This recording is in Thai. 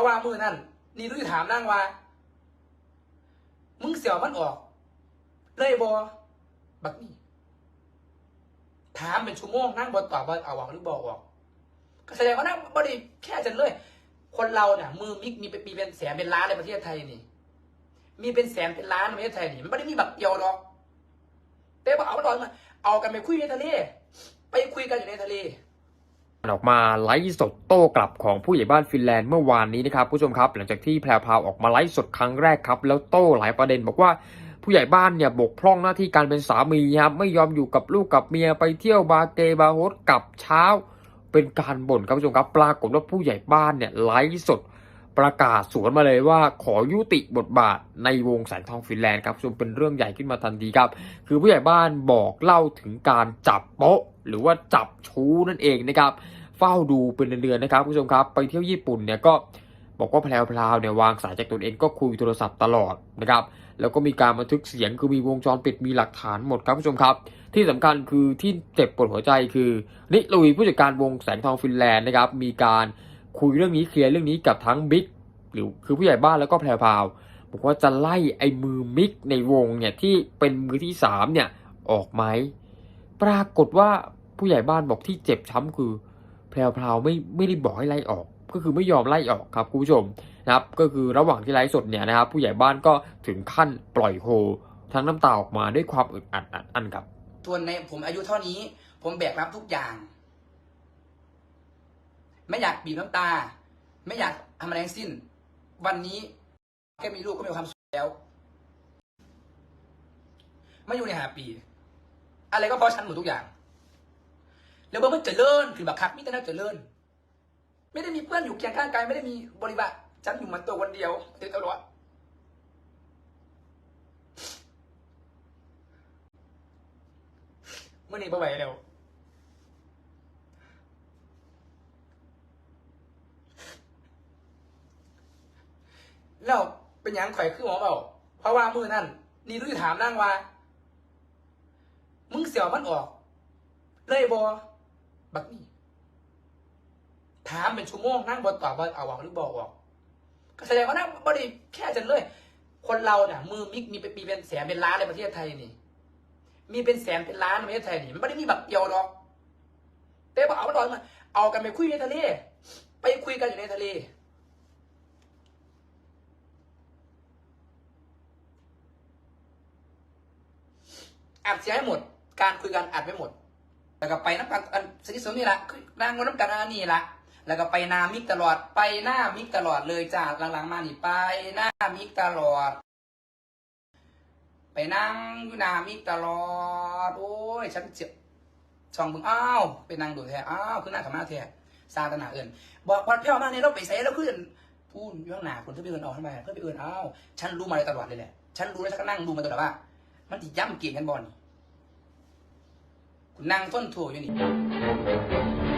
ราะว่ามือนั่นนี่รู้ถามนั่งว่า มึงเสียวมันออก เลยบอบักนี่ถามเป็นชั่วโมงนั่งบอตอบว่าเอาออกหรือบอกออกก็แสดงว่านั่งบอดีแค่จันเลย คนเราเนี่ยมือมิกมีเป็นมีเป็นแสนเป็นล้านในประเทศไทยนี่มีเป็นแสนเป็นล้านในประเทศไทยนี่มันไม่ได้มีบักเดียวหรอกแต่บอกเอามาตอนมาเอากันไปคุยในทะเล ไปคุยกันอยู่ในทะเล ออกมาไลฟ์สดโต้กลับของผู้ใหญ่บ้านฟินแลนด์เมื่อวานนี้นะครับผู้ชมครับหลังจากที่แพรพาวออกมาไลฟ์สดครั้งแรกครับ แล้วโต้หลายประเด็นบอกว่าผู้ใหญ่บ้านเนี่ยบกพร่องหน้าที่การเป็นสามีครับไม่ยอมอยู่กับลูกกับเมียไปเที่ยวบาเกบาร์โฮสกลับเช้า เป็นการบ่นครับผู้ชมครับ ปรากฏว่าผู้ใหญ่บ้านเนี่ยไลฟ์สดประกาศสวนมาเลยว่าขอยุติบทบาทในวงแสงทองฟินแลนด์ครับชมเป็นเรื่องใหญ่ขึ้นมาทันทีครับ คือผู้ใหญ่บ้านบอกเล่าถึงการจับโป๊ะ หรือว่าจับชู้นั่นเองนะครับเฝ้าดูเป็นเดือนๆนะครับคุณผู้ชมครับไปเที่ยวญี่ปุ่นเนี่ยก็บอกว่าแพลวๆเนี่ยวางสายจากตนเองก็คุยโทรศัพท์ตลอดนะครับแล้วก็มีการบันทึกเสียงคือมีวงจรปิดมีหลักฐานหมดครับคุณผู้ชมครับ ที่สำคัญคือที่เจ็บปวดหัวใจคือนิลุยผู้จัดการวงแสงทองฟินแลนด์นะครับมีการคุยเรื่องนี้เคลียร์เรื่องนี้กับทั้งบิ๊กหรือคือผู้ใหญ่บ้านแล้วก็แพรวๆบอกว่าจะไล่ไอ้มือมิกในวงเนี่ยที่เป็นมือที่สามเนี่ยออกไหม ปรากฏว่าผู้ใหญ่บ้านบอกที่เจ็บช้ำคือแพรวๆไม่ไม่ได้บอกให้ไล่ออก ก็คือไม่ยอมไล่ออกครับคุณผู้ชมนะครับ ก็คือระหว่างที่ไลฟ์สดเนี่ยนะครับ ผู้ใหญ่บ้านก็ถึงขั้นปล่อยโฮทั้งน้ำตาออกมาด้วยความอึดอัดอัดอั้นครับส่วนในผมอายุเท่านี้ ผมแบกรับทุกอย่าง ไม่อยากบีบน้ำตา ไม่อยากทำอะไรทั้งสิ้น วันนี้แค่มีลูกก็มีความสุขแล้ว ไมาอยู่ในหาปี อะไรก็เพราะฉันหมดทุกอย่าง แล้วเมื่อมันเจริญคือบักคักมิแต่น่าเจริญไม่ได้มีเพื่อนอยู่เคียงข้างกายไม่ได้มีบริบาทฉันอยู่มันตัวคนเดียวเดี๋ยวตลอดเมื่อนี้บ่ไหวแล้วแล้วเป็นยังข่อยคือหมอเปล่าเพราะว่ามือนั่นนี่รู้ถามนั่งว่า มึงเสียวมันออก เลยบอบักนี่ถามเป็นชั่วโมงนั่งบอตอบว่าเอาออกหรือบอกออกก็แสดงว่านั่งบอดีแค่จันเลย คนเราเนี่ยมือมิกมีเป็นมีเป็นแสนเป็นล้านในประเทศไทยนี่มีเป็นแสนเป็นล้านในประเทศไทยนี่มันไม่ได้มีแบบเดียวหรอกแต่บอกเอามาตอนมาเอากันไปคุยในทะเล ไปคุยกันอยู่ในทะเลอัดเสียให้หมด การคุยกันอัดไว้หมด แล้วก็ไปน้ำกันอันสนิทสนมนี่แหละนางงนน้ำกันอันนี้ละแล้วก็ไปนามิกตลอดไปหน้ามิกตลอดเลยจ้าหลังๆมานี่ไปหน้ามิกตลอด ไปนั่งอยู่หน้ามิกตลอดโอ้ยฉันเจ็บช่องมึงอ้าวไปนั่งดูแท้อ้าวขึ้นหน้าขมาแท้ซาตนาเอื่นบอกพอดเพี้ยวมาเนี่ยเราไปใส่แล้วขึ้นพูดอยู่ข้างหน้าคนเพื่อไปเอื่นเอาทำไมเพื่อไปเอื่นอ้าวฉันรู้มาเลยตลอดเลยแหละฉันรู้แล้วฉันก็นั่งดูมาตลอดว่า มันติย่ำเกี่ยงกันบอล นั่งต้นถั่วอยู่นี่